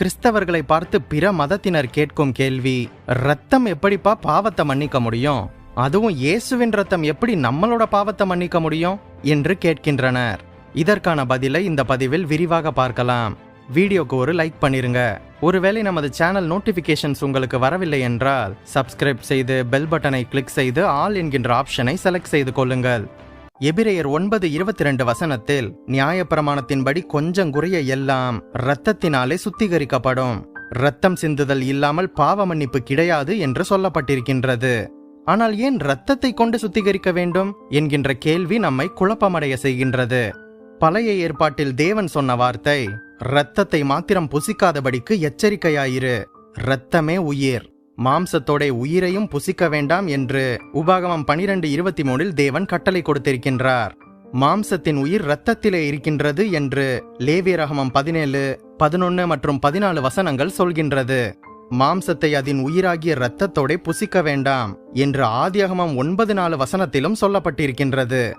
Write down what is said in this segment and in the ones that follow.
கிறிஸ்தவர்களை பார்த்து பிற மதத்தினர் கேட்கும் கேள்வி ரத்தம் எப்படிப்பா பாவத்தை மன்னிக்க முடியும்? அதுவும் இயேசுவின் ரத்தம் எப்படி நம்மளோட பாவத்தை மன்னிக்க முடியும்? என்று கேட்கின்றனர். இதற்கான பதிலை இந்த பதிவில் விரிவாக பார்க்கலாம். வீடியோக்கு ஒரு லைக் பண்ணிருங்க. ஒருவேளை நமது சேனல் நோட்டிபிகேஷன்ஸ் உங்களுக்கு வரவில்லை என்றால் சப்ஸ்கிரைப் செய்து பெல் பட்டனை கிளிக் செய்து ஆல் என்கின்ற ஆப்ஷனை செலக்ட் செய்து கொள்ளுங்கள். எபிரேயர் ஒன்பது இருபத்தி ரெண்டு வசனத்தில் நியாயப்பிரமாணத்தின்படி கொஞ்சம் குறைய எல்லாம் இரத்தத்தினாலே சுத்திகரிக்கப்படும். இரத்தம் சிந்துதல் இல்லாமல் பாவ மன்னிப்பு கிடையாது என்று சொல்லப்பட்டிருக்கின்றது. ஆனால் ஏன் இரத்தத்தை கொண்டு சுத்திகரிக்க வேண்டும் என்கின்ற கேள்வி நம்மை குழப்பமடைய செய்கின்றது. பழைய ஏற்பாட்டில் தேவன் சொன்ன வார்த்தை இரத்தத்தை மாத்திரம் புசிக்காதபடிக்கு எச்சரிக்கையாயிரு இரத்தமே உயிர். மாம்சத்தோட உயிரையும் புசிக்க வேண்டாம் என்று உபாகமம் பனிரெண்டு இருபத்தி மூணில் தேவன் கட்டளை கொடுத்திருக்கின்றார். மாம்சத்தின் உயிர் இரத்தத்திலே இருக்கின்றது என்று லேவியரகமம் பதினேழு பதினொன்னு மற்றும் பதினாலு வசனங்கள் சொல்கின்றது. மாம்சத்தை அதன் உயிராகிய இரத்தத்தோட புசிக்க வேண்டாம் என்று ஆதியகமம் ஒன்பது நாலு வசனத்திலும் சொல்லப்பட்டிருக்கின்றது.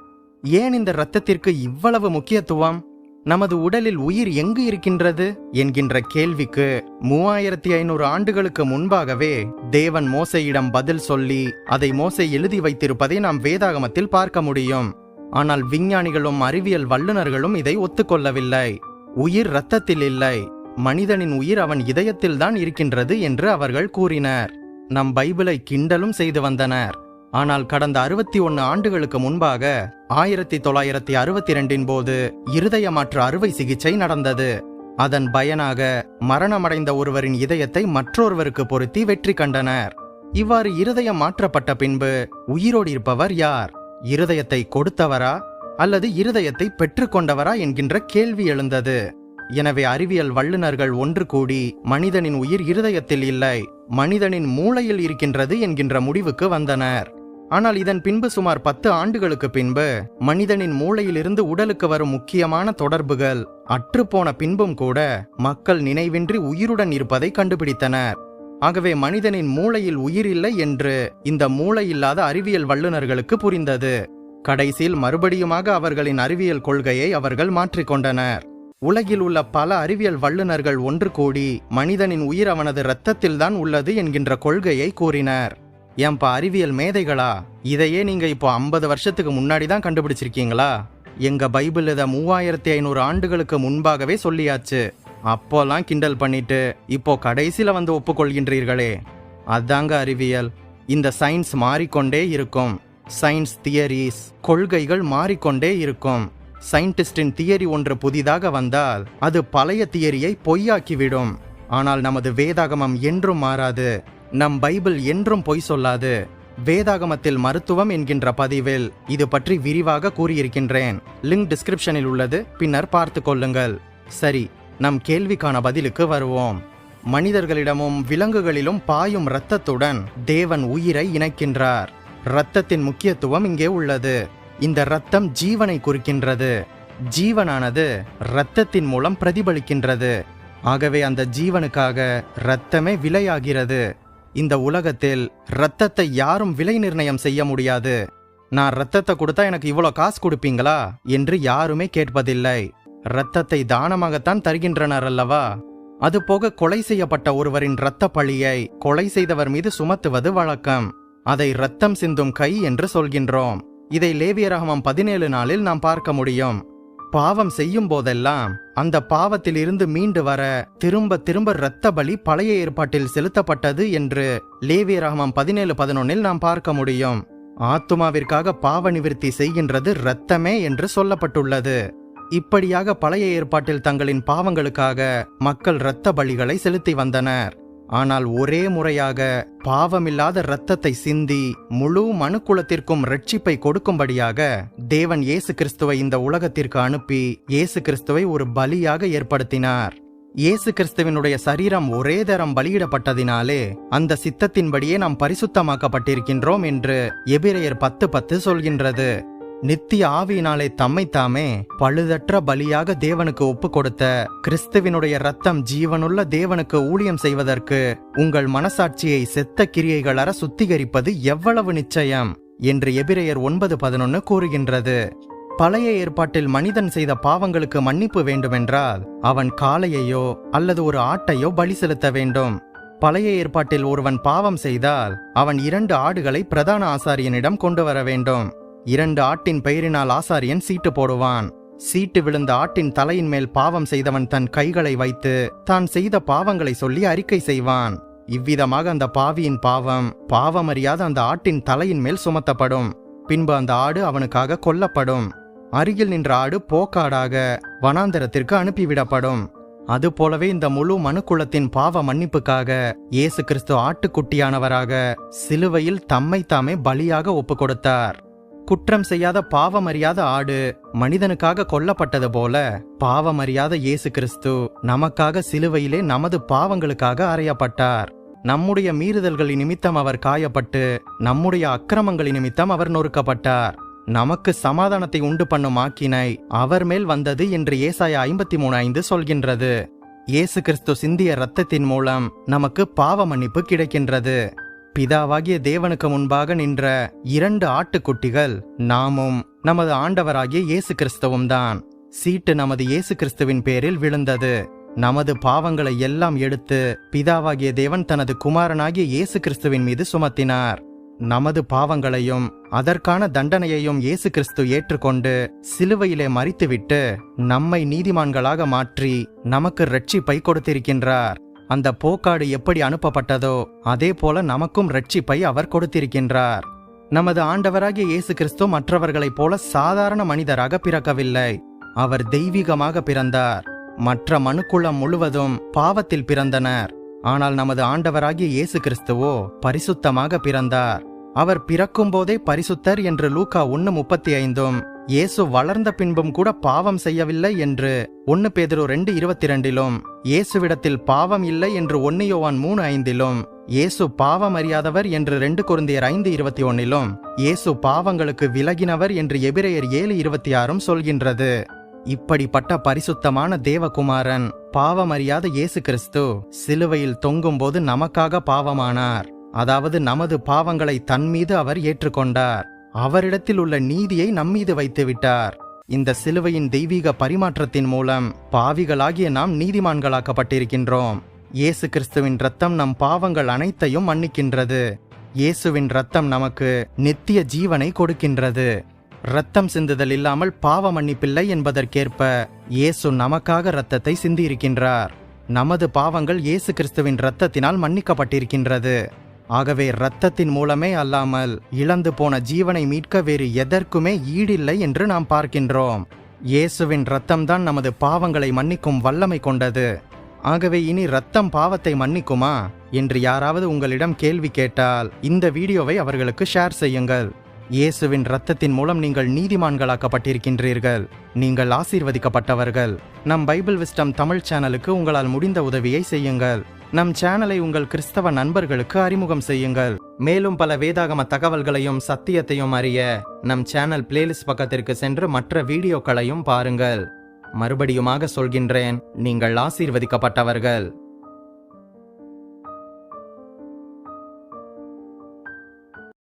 ஏன் இந்த இரத்தத்திற்கு இவ்வளவு முக்கியத்துவம்? நமது உடலில் உயிர் எங்கு இருக்கின்றது? என்கின்ற கேள்விக்கு மூவாயிரத்தி ஐநூறு ஆண்டுகளுக்கு முன்பாகவே தேவன் மோசையிடம் பதில் சொல்லி அதை மோசை எழுதி வைத்திருப்பதை நாம் வேதாகமத்தில் பார்க்க முடியும். ஆனால் விஞ்ஞானிகளும் அறிவியல் வல்லுநர்களும் இதை ஒத்துக்கொள்ளவில்லை. உயிர் இரத்தத்தில் இல்லை. மனிதனின் உயிர் அவன் இதயத்தில்தான் இருக்கின்றது என்று அவர்கள் கூறினர். நம் பைபிளை கிண்டலும் செய்து வந்தனர். ஆனால் கடந்த அறுபத்தி ஒன்னு ஆண்டுகளுக்கு முன்பாக ஆயிரத்தி தொள்ளாயிரத்தி அறுபத்தி ரெண்டின் போது இருதய மாற்று அறுவை சிகிச்சை நடந்தது. அதன் பயனாக மரணமடைந்த ஒருவரின் இதயத்தை மற்றொருவருக்கு பொருத்தி வெற்றி கண்டனர். இவ்வாறு இருதயம் மாற்றப்பட்ட பின்பு உயிரோடு இருப்பவர் யார்? இருதயத்தை கொடுத்தவரா? அல்லது இருதயத்தை பெற்றுக்கொண்டவரா என்கின்ற கேள்வி எழுந்தது. எனவே அறிவியல் வல்லுநர்கள் ஒன்று கூடி மனிதனின் உயிர் இருதயத்தில் இல்லை மனிதனின் மூளையில் இருக்கின்றது என்கின்ற முடிவுக்கு வந்தனர். ஆனால் இதன் பின்பு சுமார் பத்து ஆண்டுகளுக்கு பின்பு மனிதனின் மூளையிலிருந்து உடலுக்கு வரும் முக்கியமான தொடர்புகள் அற்றுப்போன பின்பும் கூட மக்கள் நினைவின்றி உயிருடன் இருப்பதை கண்டுபிடித்தனர். ஆகவே மனிதனின் மூளையில் உயிர் இல்லை என்று இந்த மூளை இல்லாத அறிவியல் வல்லுநர்களுக்கு புரிந்தது. கடைசியில் மறுபடியுமாக அவர்களின் அறிவியல் கொள்கையை அவர்கள் மாற்றிக்கொண்டனர் உலகில் உள்ள பல அறிவியல் வல்லுநர்கள் ஒன்று கூடி மனிதனின் உயிர் அவனது இரத்தத்தில்தான் உள்ளது என்கின்ற கொள்கையை கூறினர். ஏன்பா அறிவியல் மேதைகளா? இதையே நீங்க இப்போ ஐம்பது வருஷத்துக்கு முன்னாடி தான் கண்டுபிடிச்சிருக்கீங்களா? எங்க பைபிள் இதை மூவாயிரத்தி ஐநூறு ஆண்டுகளுக்கு முன்பாகவே சொல்லியாச்சு. அப்போல்லாம் கிண்டல் பண்ணிட்டு இப்போ கடைசியில வந்து ஒப்புக்கொள்கின்றீர்களே. அதாங்க அறிவியல். இந்த சயின்ஸ் மாறிக்கொண்டே இருக்கும். சயின்ஸ் தியரிஸ் கொள்கைகள் மாறிக்கொண்டே இருக்கும். சயின்டிஸ்டின் தியரி ஒன்று புதிதாக வந்தால் அது பழைய தியரியை பொய்யாக்கிவிடும். ஆனால் நமது வேதாகமம் என்றும் மாறாது. நம் பைபிள் என்றும் பொய் சொல்லாது. வேதாகமத்தில் மருத்துவம் என்கின்ற பதிவில் இது பற்றி விரிவாக கூறியிருக்கின்றேன். லிங்க் டிஸ்கிரிப்ஷனில் உள்ளது. பின்னர் பார்த்து கொள்ளுங்கள். சரி நம் கேள்விக்கான பதிலுக்கு வருவோம். மனிதர்களிடமும் விலங்குகளிலும் பாயும் இரத்தத்துடன் தேவன் உயிரை இணைக்கின்றார். இரத்தத்தின் முக்கியத்துவம் இங்கே உள்ளது. இந்த இரத்தம் ஜீவனை குறிக்கின்றது. ஜீவனானது இரத்தத்தின் மூலம் பிரதிபலிக்கின்றது. ஆகவே அந்த ஜீவனுக்காக இரத்தமே விலையாகிறது. இந்த உலகத்தில் இரத்தத்தை யாரும் விலை நிர்ணயம் செய்ய முடியாது. நான் இரத்தத்தை கொடுத்தா எனக்கு இவ்வளோ காசு கொடுப்பீங்களா? என்று யாருமே கேட்பதில்லை. இரத்தத்தை தானமாகத்தான் தருகின்றனர் அல்லவா? அதுபோக கொலை செய்யப்பட்ட ஒருவரின் இரத்த பழியை கொலை செய்தவர் மீது சுமத்துவது வழக்கம். அதை இரத்தம் சிந்தும் கை என்று சொல்கின்றோம். இதை லேவியரகமம் பதினேழு நாளில் நாம் பார்க்க முடியும். பாவம் செய்யும் போதெல்லாம் அந்த பாவத்திலிருந்து மீண்டு வர திரும்ப திரும்ப இரத்த பலி பழைய ஏற்பாட்டில் செலுத்தப்பட்டது என்று லேவியரகமம் பதினேழு பதினொன்னில் நாம் பார்க்க முடியும். ஆத்துமாவிற்காக பாவ நிவர்த்தி செய்கின்றது இரத்தமே என்று சொல்லப்பட்டுள்ளது. இப்படியாக பழைய ஏற்பாட்டில் தங்களின் பாவங்களுக்காக மக்கள் இரத்த பலிகளை செலுத்தி வந்தனர். ஆனால் ஒரே முறையாக பாவமில்லாத இரத்தத்தை சிந்தி முழு மனுக்குலத்திற்கும் ரட்சிப்பை கொடுக்கும்படியாக தேவன் இயேசு கிறிஸ்துவை இந்த உலகத்திற்கு அனுப்பி இயேசு கிறிஸ்துவை ஒரு பலியாக ஏற்படுத்தினார். இயேசு கிறிஸ்துவினுடைய சரீரம் ஒரே தரம் பலியிடப்பட்டதினாலே அந்த சித்தத்தின்படியே நாம் பரிசுத்தமாக்கப்பட்டிருக்கின்றோம் என்று எபிரேயர் பத்து பத்து சொல்கின்றது. நித்திய ஆவியினாலே தம்மைத்தாமே பழுதற்ற பலியாக தேவனுக்கு ஒப்பு கொடுத்த கிறிஸ்துவினுடைய ரத்தம் ஜீவனுள்ள தேவனுக்கு ஊழியம் செய்வதற்கு உங்கள் மனசாட்சியை செத்த கிரியைகளற சுத்திகரிப்பது எவ்வளவு நிச்சயம்? என்று எபிரேயர் ஒன்பது பதினொன்னு கூறுகின்றது. பழைய ஏற்பாட்டில் மனிதன் செய்த பாவங்களுக்கு மன்னிப்பு வேண்டுமென்றால் அவன் காளையையோ அல்லது ஒரு ஆட்டையோ பலி செலுத்த வேண்டும். பழைய ஏற்பாட்டில் ஒருவன் பாவம் செய்தால் அவன் இரண்டு ஆடுகளை பிரதான ஆசாரியனிடம் கொண்டு வர வேண்டும். இரண்டு ஆட்டின் பெயரினால் ஆசாரியன் சீட்டு போடுவான். சீட்டு விழுந்த ஆட்டின் தலையின் மேல் பாவம் செய்தவன் தன் கைகளை வைத்து தான் செய்த பாவங்களை சொல்லி அறிக்கை செய்வான். இவ்விதமாக அந்த பாவியின் பாவம் பாவமறியாத அந்த ஆட்டின் தலையின் மேல் சுமத்தப்படும். பின்பு அந்த ஆடு அவனுக்காக கொல்லப்படும். அருகில் நின்ற ஆடு போக்காடாக வனாந்தரத்திற்கு அனுப்பிவிடப்படும். அதுபோலவே இந்த முழு மனுக்குளத்தின் பாவ மன்னிப்புக்காக இயேசு கிறிஸ்து ஆட்டுக்குட்டியானவராக சிலுவையில் தம்மை தாமே பலியாக ஒப்பு கொடுத்தார் குற்றம் செய்யாத பாவமறியாத ஆடு மனிதனுக்காக கொல்லப்பட்டது போல பாவமறியாத இயேசு கிறிஸ்து நமக்காக சிலுவையிலே நமது பாவங்களுக்காக அறையப்பட்டார். நம்முடைய மீறுதல்களின் நிமித்தம் அவர் காயப்பட்டு நம்முடைய அக்கிரமங்களின் நிமித்தம் அவர் நொறுக்கப்பட்டார். நமக்கு சமாதானத்தை உண்டு பண்ணும் ஆக்கினை அவர் மேல் வந்தது என்று ஏசாய ஐம்பத்தி மூணு ஐந்து சொல்கின்றது. இயேசு கிறிஸ்து சிந்திய இரத்தத்தின் மூலம் நமக்கு பாவ மன்னிப்பு கிடைக்கின்றது. பிதாவாகிய தேவனுக்கு முன்பாக நின்ற இரண்டு ஆட்டுக்குட்டிகள் நாமும் நமது ஆண்டவராகிய இயேசு கிறிஸ்தவும் தான். சீட்டு நமது இயேசு கிறிஸ்துவின் பேரில் விழுந்தது. நமது பாவங்களை எல்லாம் எடுத்து பிதாவாகிய தேவன் தனது குமாரனாகிய இயேசு கிறிஸ்துவின் மீது சுமத்தினார். நமது பாவங்களையும் அதற்கான தண்டனையையும் இயேசு கிறிஸ்து ஏற்றுக்கொண்டு சிலுவையிலே மறித்துவிட்டு நம்மை நீதிமான்களாக மாற்றி நமக்கு ரட்சிப்பை கொடுத்திருக்கின்றார். அந்த போக்காடு எப்படி அனுப்பப்பட்டதோ அதே போல நமக்கும் ரட்சிப்பை அவர் கொடுத்திருக்கின்றார். நமது ஆண்டவராகிய இயேசு கிறிஸ்து மற்றவர்களைப் போல சாதாரண மனிதராக பிறக்கவில்லை. அவர் தெய்வீகமாக பிறந்தார். மற்ற மனுக்குளம் முழுவதும் பாவத்தில் பிறந்தனர். ஆனால் நமது ஆண்டவராகிய இயேசு கிறிஸ்துவோ பரிசுத்தமாக பிறந்தார். அவர் பிறக்கும்போதே பரிசுத்தர் என்று லூக்கா ஒன்னு முப்பத்தி ஐந்தும் இயேசு வளர்ந்த பின்பும் கூட பாவம் செய்யவில்லை என்று ஒன்னு பேதரு ரெண்டு இருபத்தி ரெண்டிலும் இயேசுவிடத்தில் பாவம் இல்லை என்று ஒன்னு யோவான் மூணு ஐந்திலும் இயேசு பாவம் அறியாதவர் என்று ரெண்டு குருந்தியர் ஐந்து இருபத்தி ஒன்னிலும் இயேசு பாவங்களுக்கு விலகினவர் என்று எபிரேயர் ஏழு இருபத்தி ஆறும் சொல்கின்றது. இப்படிப்பட்ட பரிசுத்தமான தேவகுமாரன் பாவமறியாத இயேசு கிறிஸ்து சிலுவையில் தொங்கும்போது நமக்காக பாவமானார். அதாவது நமது பாவங்களை தன்மீது அவர் ஏற்றுக்கொண்டார். அவரிடத்தில் உள்ள நீதியை நம்மீது வைத்துவிட்டார். இந்த சிலுவையின் தெய்வீக பரிமாற்றத்தின் மூலம் பாவிகளாகிய நாம் நீதிமான்களாக்கப்பட்டிருக்கின்றோம். இயேசு கிறிஸ்துவின் ரத்தம் நம் பாவங்கள் அனைத்தையும் மன்னிக்கின்றது. இயேசுவின் ரத்தம் நமக்கு நித்திய ஜீவனை கொடுக்கின்றது. ரத்தம் சிந்துதல் இல்லாமல் பாவ மன்னிப்பில்லை என்பதற்கேற்ப இயேசு நமக்காக ரத்தத்தை சிந்தியிருக்கின்றார். நமது பாவங்கள் இயேசு கிறிஸ்துவின் ரத்தத்தினால் மன்னிக்கப்பட்டிருக்கின்றது. ஆகவே இரத்தத்தின் மூலமே அல்லாமல் இழந்து போன ஜீவனை மீட்க வேறு எதற்குமே ஈடில்லை என்று நாம் பார்க்கின்றோம். இயேசுவின் இரத்தம்தான் நமது பாவங்களை மன்னிக்கும் வல்லமை கொண்டது. ஆகவே இனி ரத்தம் பாவத்தை மன்னிக்குமா? என்று யாராவது உங்களிடம் கேள்வி கேட்டால் இந்த வீடியோவை அவர்களுக்கு ஷேர் செய்யுங்கள். இயேசுவின் இரத்தத்தின் மூலம் நீங்கள் நீதிமான்களாக்கப்பட்டிருக்கின்றீர்கள். நீங்கள் ஆசீர்வதிக்கப்பட்டவர்கள். நம் பைபிள் விஸ்டம் தமிழ் சேனலுக்கு உங்களால் முடிந்த உதவியை செய்யுங்கள். நம் சேனலை உங்கள் கிறிஸ்தவ நண்பர்களுக்கு அறிமுகம் செய்யுங்கள். மேலும் பல வேதாகம தகவல்களையும் சத்தியத்தையும் அறிய நம் சேனல் பிளேலிஸ்ட் பக்கத்திற்கு சென்று மற்ற வீடியோக்களையும் பாருங்கள். மறுபடியுமாக சொல்கின்றேன் நீங்கள் ஆசீர்வதிக்கப்பட்டவர்கள்.